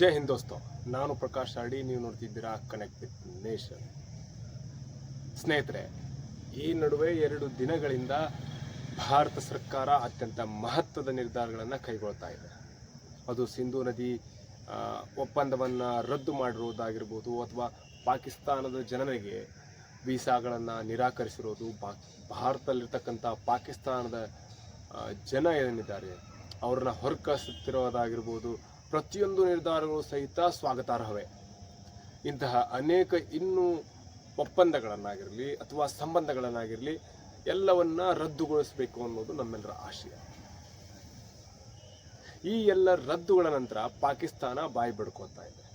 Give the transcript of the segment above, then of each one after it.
ಜೈ ಹಿಂದ್ ದೋಸ್ತ. ನಾನು ಪ್ರಕಾಶ್ ಅಡಿ ನೀವು ನೋಡ್ತಿದ್ದೀರಾ ಕನೆಕ್ಟ್ ವಿತ್ ನೇಷನ್ ಸ್ನೇಹಿತರೆ, ಈ ನಡುವೆ ಎರಡು ದಿನಗಳಿಂದ ಭಾರತ ಸರ್ಕಾರ ಅತ್ಯಂತ ಮಹತ್ವದ ನಿರ್ಧಾರಗಳನ್ನು ಕೈಗೊಳ್ತಾ ಇದೆ. ಅದು ಸಿಂಧೂ ನದಿ ಒಪ್ಪಂದವನ್ನು ರದ್ದು ಮಾಡಿರುವುದಾಗಿರ್ಬೋದು ಅಥವಾ ಪಾಕಿಸ್ತಾನದ ಜನರಿಗೆ ವೀಸಾಗಳನ್ನು ನಿರಾಕರಿಸಿರೋದು, ಬಾ, ಭಾರತದಲ್ಲಿರ್ತಕ್ಕಂಥ ಪಾಕಿಸ್ತಾನದ ಜನ ಏನಿದ್ದಾರೆ, ಅವ್ರನ್ನ ಹೊರಕಳಿಸುತ್ತಿರೋದಾಗಿರ್ಬೋದು ಪ್ರತಿಯೊಂದು ನಿರ್ಧಾರಗಳು ಸಹಿತ ಸ್ವಾಗತಾರ್ಹವೇ. ಇಂತಹ ಅನೇಕ ಇನ್ನೂ ಒಪ್ಪಂದಗಳನ್ನಾಗಿರಲಿ ಅಥವಾ ಸಂಬಂಧಗಳನ್ನಾಗಿರಲಿ ಎಲ್ಲವನ್ನ ರದ್ದುಗೊಳಿಸಬೇಕು ಅನ್ನೋದು ನಮ್ಮೆಲ್ಲರ ಆಶಯ. ಈ ಎಲ್ಲ ರದ್ದುಗಳ ನಂತರ ಪಾಕಿಸ್ತಾನ ಬಾಯಿ ಬಡ್ಕೋತಾ ಇದೆ.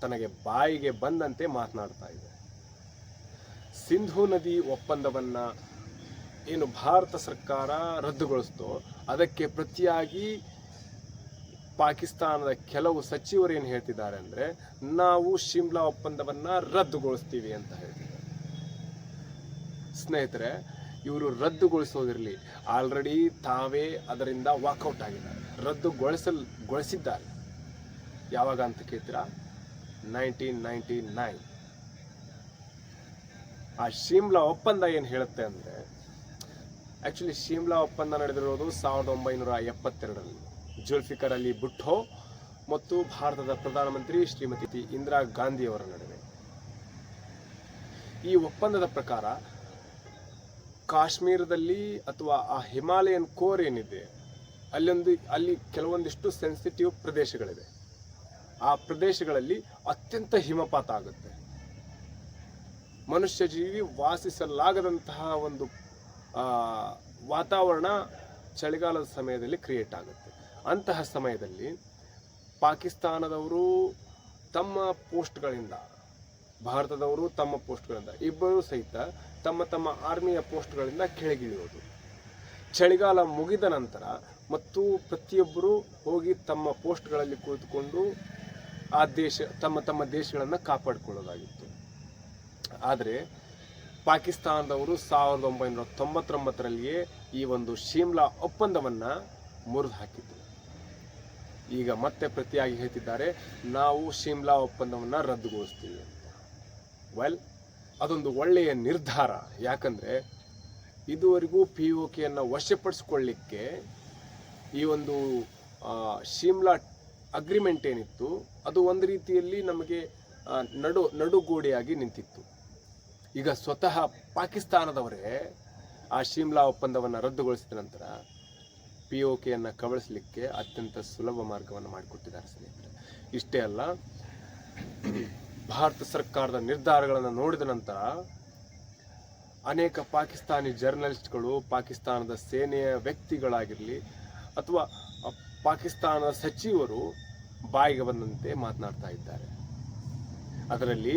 ತನಗೆ ಬಾಯಿಗೆ ಬಂದಂತೆ ಮಾತನಾಡ್ತಾ ಇದೆ. ಸಿಂಧು ನದಿ ಒಪ್ಪಂದವನ್ನ ಏನು ಭಾರತ ಸರ್ಕಾರ ರದ್ದುಗೊಳಿಸ್ತೋ ಅದಕ್ಕೆ ಪ್ರತಿಯಾಗಿ ಪಾಕಿಸ್ತಾನದ ಕೆಲವು ಸಚಿವರು ಏನು ಹೇಳ್ತಿದ್ದಾರೆ ಅಂದರೆ, ನಾವು ಶಿಮ್ಲಾ ಒಪ್ಪಂದವನ್ನು ರದ್ದುಗೊಳಿಸ್ತೀವಿ ಅಂತ ಹೇಳ್ತಿದ್ದಾರೆ. ಸ್ನೇಹಿತರೆ, ಇವರು ರದ್ದುಗೊಳಿಸೋದಿರಲಿ. ಆಲ್ರೆಡಿ ತಾವೇ ಅದರಿಂದ ವಾಕೌಟ್ ಆಗಿದ್ದಾರೆ. ರದ್ದುಗೊಳಿಸಲ್, ಗೊಳಿಸಿದ್ದಾರೆ. ಯಾವಾಗ ಅಂತ ಕೇಳ್ತೀರಾ? ನೈನ್ಟೀನ್ ನೈನ್ಟಿ ನೈನ್ ಆ ಶಿಮ್ಲಾ ಒಪ್ಪಂದ ಏನು ಹೇಳುತ್ತೆ ಅಂದರೆ ಆ್ಯಕ್ಚುಲಿ ಶಿಮ್ಲಾ ಒಪ್ಪಂದ ನಡೆದಿರೋದು ಸಾವಿರದ ಒಂಬೈನೂರ ಎಪ್ಪತ್ತೆರಡರಲ್ಲಿ. ಜುಲ್ಫಿಕರ್ ಅಲಿ ಭುಟ್ಟೋ ಮತ್ತು ಭಾರತದ ಪ್ರಧಾನಮಂತ್ರಿ ಶ್ರೀಮತಿ ಇಂದಿರಾ ಗಾಂಧಿಯವರ ನಡುವೆ. ಈ ಒಪ್ಪಂದದ ಪ್ರಕಾರ ಕಾಶ್ಮೀರದಲ್ಲಿ ಅಥವಾ ಆ ಹಿಮಾಲಯನ್ ಕೋರ್ ಏನಿದೆ, ಅಲ್ಲೊಂದು, ಅಲ್ಲಿ ಕೆಲವೊಂದಿಷ್ಟು ಸೆನ್ಸಿಟಿವ್ ಪ್ರದೇಶಗಳಿವೆ. ಆ ಪ್ರದೇಶಗಳಲ್ಲಿ ಅತ್ಯಂತ ಹಿಮಪಾತ ಆಗುತ್ತೆ. ಮನುಷ್ಯ ಜೀವಿ ವಾಸಿಸಲಾಗದಂತಹ ಒಂದು ವಾತಾವರಣ ಚಳಿಗಾಲದ ಸಮಯದಲ್ಲಿ ಕ್ರಿಯೇಟ್ ಆಗುತ್ತೆ. ಅಂತಹ ಸಮಯದಲ್ಲಿ ಪಾಕಿಸ್ತಾನದವರು ತಮ್ಮ ಪೋಸ್ಟ್ಗಳಿಂದ, ಭಾರತದವರು ತಮ್ಮ ಪೋಸ್ಟ್ಗಳಿಂದ, ಇಬ್ಬರು ಸಹಿತ ತಮ್ಮ ತಮ್ಮ ಆರ್ಮಿಯ ಪೋಸ್ಟ್ಗಳಿಂದ ಕೆಳಗಿಳಿಯೋದು ಚಳಿಗಾಲ ಮುಗಿದ ನಂತರ ಮತ್ತು ಪ್ರತಿಯೊಬ್ಬರು ಹೋಗಿ ತಮ್ಮ ಪೋಸ್ಟ್ಗಳಲ್ಲಿ ಕುಳಿತುಕೊಂಡು ಆ ದೇಶ, ತಮ್ಮ ತಮ್ಮ ದೇಶಗಳನ್ನು ಕಾಪಾಡಿಕೊಳ್ಳೋದಾಗಿತ್ತು ಆದರೆ ಪಾಕಿಸ್ತಾನದವರು ಸಾವಿರದ ಒಂಬೈನೂರ ತೊಂಬತ್ತೊಂಬತ್ತರಲ್ಲಿಯೇ ಈ ಒಂದು ಶಿಮ್ಲಾ ಒಪ್ಪಂದವನ್ನು ಮುರಿದು ಹಾಕಿದ್ರು ಈಗ ಮತ್ತೆ ಪ್ರತಿಯಾಗಿ ಹೇಳ್ತಿದ್ದಾರೆ, ನಾವು ಶಿಮ್ಲಾ ಒಪ್ಪಂದವನ್ನು ರದ್ದುಗೊಳಿಸ್ತೀವಿ ಅಂತ. ವೆಲ್ ಅದೊಂದು ಒಳ್ಳೆಯ ನಿರ್ಧಾರ. ಯಾಕಂದರೆ, ಇದುವರೆಗೂ ಪಿ ಒ ಕೆಯನ್ನು ವಶಪಡಿಸ್ಕೊಳ್ಳಿಕ್ಕೆ ಈ ಒಂದು ಶಿಮ್ಲಾ ಅಗ್ರಿಮೆಂಟ್ ಏನಿತ್ತು, ಅದು ಒಂದು ರೀತಿಯಲ್ಲಿ ನಮಗೆ ನಡು, ನಡುಗೋಡೆಯಾಗಿ ನಿಂತಿತ್ತು. ಈಗ ಸ್ವತಃ ಪಾಕಿಸ್ತಾನದವರೇ ಆ ಶಿಮ್ಲಾ ಒಪ್ಪಂದವನ್ನು ರದ್ದುಗೊಳಿಸಿದ ನಂತರ ಪಿ ಓ ಕೆಯನ್ನು ಕಬಳಿಸಲಿಕ್ಕೆ ಅತ್ಯಂತ ಸುಲಭ ಮಾರ್ಗವನ್ನು ಮಾಡಿಕೊಟ್ಟಿದ್ದಾರೆ ಸ್ನೇಹಿತರೆ. ಇಷ್ಟೇ ಅಲ್ಲ, ಭಾರತ ಸರ್ಕಾರದ ನಿರ್ಧಾರಗಳನ್ನು ನೋಡಿದ ನಂತರ ಅನೇಕ ಪಾಕಿಸ್ತಾನಿ ಜರ್ನಲಿಸ್ಟ್ಗಳು ಪಾಕಿಸ್ತಾನದ ಸೇನೆಯ ವ್ಯಕ್ತಿಗಳಾಗಿರಲಿ ಅಥವಾ ಪಾಕಿಸ್ತಾನದ ಸಚಿವರು ಬಾಯಿಗೆ ಬಂದಂತೆ ಮಾತನಾಡ್ತಾ ಇದ್ದಾರೆ. ಅದರಲ್ಲಿ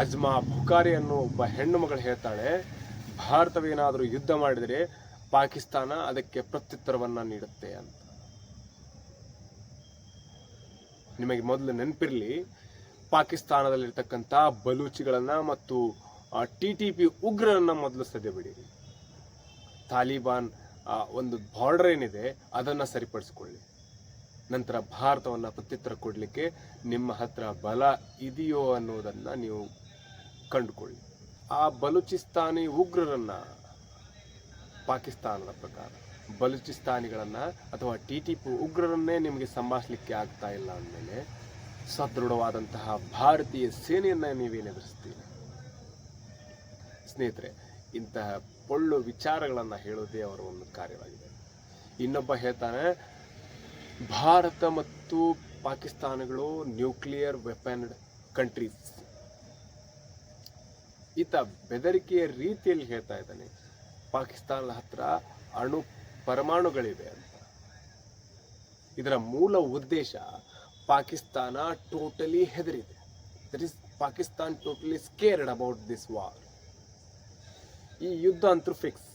ಅಜ್ಮಾ ಬುಖಾರಿ ಅನ್ನೋ ಒಬ್ಬ ಹೆಣ್ಣು ಮಗಳು ಹೇಳ್ತಾಳೆ, ಭಾರತವೇನಾದರೂ ಯುದ್ಧ ಮಾಡಿದರೆ ಪಾಕಿಸ್ತಾನ ಅದಕ್ಕೆ ಪ್ರತ್ಯುತ್ತರವನ್ನು ನೀಡುತ್ತೆ ಅಂತ. ನಿಮಗೆ ಮೊದಲು ನೆನಪಿರಲಿ, ಪಾಕಿಸ್ತಾನದಲ್ಲಿರ್ತಕ್ಕಂಥ ಬಲೂಚಿಗಳನ್ನ ಮತ್ತು ಟಿ ಟಿ ಪಿ ಉಗ್ರರನ್ನ ಮೊದಲು ಸದೆಬಿಡಿರಿ ತಾಲಿಬಾನ್ ಒಂದು ಬಾರ್ಡರ್ ಏನಿದೆ, ಅದನ್ನು ಸರಿಪಡಿಸಿಕೊಳ್ಳಿ. ನಂತರ ಭಾರತವನ್ನು ಪ್ರತ್ಯುತ್ತರ ಕೊಡಲಿಕ್ಕೆ ನಿಮ್ಮ ಹತ್ರ ಬಲ ಇದೆಯೋ ಅನ್ನೋದನ್ನು ನೀವು ಕಂಡುಕೊಳ್ಳಿ. ಆ ಬಲೂಚಿಸ್ತಾನಿ ಉಗ್ರರನ್ನ ಪಾಕಿಸ್ತಾನದ ಪ್ರಕಾರ. ಬಲೂಚಿಸ್ತಾನಿಗಳನ್ನು ಅಥವಾ ಟಿ ಟಿ ಪಿ ಉಗ್ರರನ್ನೇ ನಿಮಗೆ ಸಂಭಾಷಲಿಕ್ಕೆ ಆಗ್ತಾ ಇಲ್ಲ ಅಂದಮೇಲೆ ಸದೃಢವಾದಂತಹ ಭಾರತೀಯ ಸೇನೆಯನ್ನು ನೀವೇನು ಎದುರಿಸ್ತೀರಿ? ಸ್ನೇಹಿತರೆ, ಇಂತಹ ಪೊಳ್ಳು ವಿಚಾರಗಳನ್ನು ಹೇಳೋದೇ ಅವರ ಒಂದು ಕಾರ್ಯವಾಗಿದೆ. ಇನ್ನೊಬ್ಬ ಹೇಳ್ತಾನೆ, ಭಾರತ ಮತ್ತು ಪಾಕಿಸ್ತಾನಗಳು ನ್ಯೂಕ್ಲಿಯರ್ ವೆಪನ್ಡ್ ಕಂಟ್ರೀಸ್. ಈತ ಬೆದರಿಕೆಯ ರೀತಿಯಲ್ಲಿ ಹೇಳ್ತಾ ಇದ್ದಾನೆ. ಪಾಕಿಸ್ತಾನದ ಹತ್ರ ಅಣು ಪರಮಾಣುಗಳಿವೆ ಅಂತ. ಇದರ ಮೂಲ ಉದ್ದೇಶ Pakistan totally ಹೆದರಿದೆ. That is Pakistan totally scared about this war ಈ ಯುದ್ಧ ಅಂತೂ ಫಿಕ್ಸ್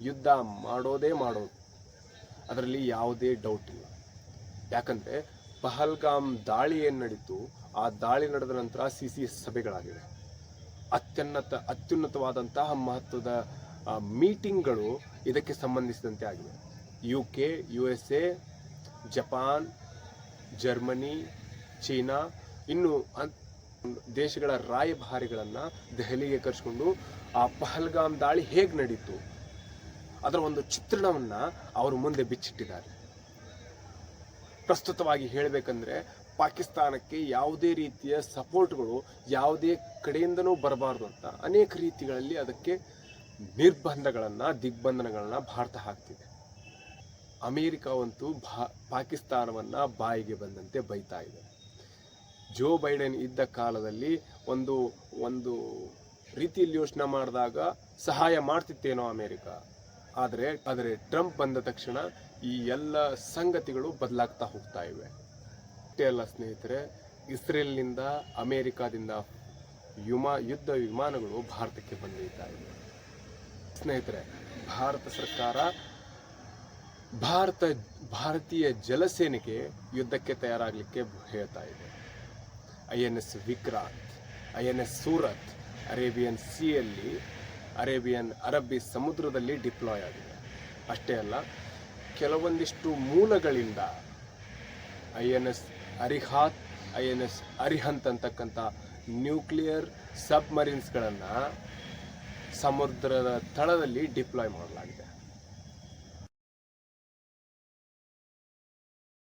ಯುದ್ಧ ಮಾಡೋದೇ ಮಾಡೋದು. ಅದರಲ್ಲಿ ಯಾವುದೇ ಡೌಟ್ ಇಲ್ಲ. ಯಾಕಂದ್ರೆ ಪಹಲ್ಗಾಮ್ ದಾಳಿ ಏನು ನಡೀತು? ಆ ದಾಳಿ ನಡೆದ ನಂತರ ಸಿ ಸಿ ಸಭೆಗಳಾಗಿವೆ. ಅತ್ಯುನ್ನತ, ಅತ್ಯುನ್ನತವಾದಂತಹ ಮಹತ್ವದ ಮೀಟಿಂಗ್ಗಳು ಇದಕ್ಕೆ ಸಂಬಂಧಿಸಿದಂತೆ ಆಗಿವೆ. U K U S A Japan Germany China ಇನ್ನು ದೇಶಗಳ ರಾಯಭಾರಿಗಳನ್ನು ದೆಹಲಿಗೆ ಕರೆಸ್ಕೊಂಡು ಆ ಪಹಲ್ಗಾಮ್ ದಾಳಿ ಹೇಗೆ ನಡೀತು? ಅದರ ಒಂದು ಚಿತ್ರಣವನ್ನು ಅವರು ಮುಂದೆ ಬಿಚ್ಚಿಟ್ಟಿದ್ದಾರೆ. ಪ್ರಸ್ತುತವಾಗಿ ಹೇಳಬೇಕಂದ್ರೆ ಪಾಕಿಸ್ತಾನಕ್ಕೆ ಯಾವುದೇ ರೀತಿಯ ಸಪೋರ್ಟ್ಗಳು ಯಾವುದೇ ಕಡೆಯಿಂದನೂ ಬರಬಾರ್ದು ಅಂತ ಅನೇಕ ರೀತಿಗಳಲ್ಲಿ ಅದಕ್ಕೆ ನಿರ್ಬಂಧಗಳನ್ನು, ದಿಗ್ಬಂಧನಗಳನ್ನು ಭಾರತ ಹಾಕ್ತಿದೆ. ಅಮೇರಿಕಾವಂತೂ ಭಾ, ಪಾಕಿಸ್ತಾನವನ್ನು ಬಾಯಿಗೆ ಬಂದಂತೆ ಬೈತಾ ಇದೆ. ಜೋ ಬೈಡೆನ್ ಇದ್ದ ಕಾಲದಲ್ಲಿ ಒಂದು ಒಂದು ರೀತಿಯಲ್ಲಿ ಯೋಚನೆ ಮಾಡಿದಾಗ ಸಹಾಯ ಮಾಡ್ತಿತ್ತೇನೋ ಅಮೇರಿಕ. ಆದರೆ ಆದರೆ ಟ್ರಂಪ್ ಬಂದ ತಕ್ಷಣ ಈ ಎಲ್ಲ ಸಂಗತಿಗಳು ಬದಲಾಗ್ತಾ ಹೋಗ್ತಾ ಇವೆ. ಅಷ್ಟೇ ಅಲ್ಲ ಸ್ನೇಹಿತರೆ, ಇಸ್ರೇಲ್ನಿಂದ ಅಮೇರಿಕಾದಿಂದ ವಿಮಾ ಯುದ್ಧ ವಿಮಾನಗಳು ಭಾರತಕ್ಕೆ ಬಂದಿರ್ತಾ ಇವೆ. ಸ್ನೇಹಿತರೆ, ಭಾರತ ಸರ್ಕಾರ ಭಾರತ, ಭಾರತೀಯ ಜಲಸೇನೆಗೆ ಯುದ್ಧಕ್ಕೆ ತಯಾರಾಗಲಿಕ್ಕೆ ಹೇಳ್ತಾ ಇದೆ. I N S Vikrant, I N S Surat, Arabian ಸಿಯಲ್ಲಿ ಅರೇಬಿಯನ್ ಅರಬ್ಬಿ ಸಮುದ್ರದಲ್ಲಿ ಡಿಪ್ಲಾಯ್ ಆಗಿದೆ. ಅಷ್ಟೇ ಅಲ್ಲ, ಕೆಲವೊಂದಿಷ್ಟು ಮೂಲಗಳಿಂದ I N S Arihant, I N S Arihant ಅಂತಕ್ಕಂಥ ನ್ಯೂಕ್ಲಿಯರ್ ಸಬ್ಮರೀನ್ಸ್ಗಳನ್ನು ಸಮುದ್ರದ ತಳದಲ್ಲಿ ಡಿಪ್ಲಾಯ್ ಮಾಡಲಾಗಿದೆ.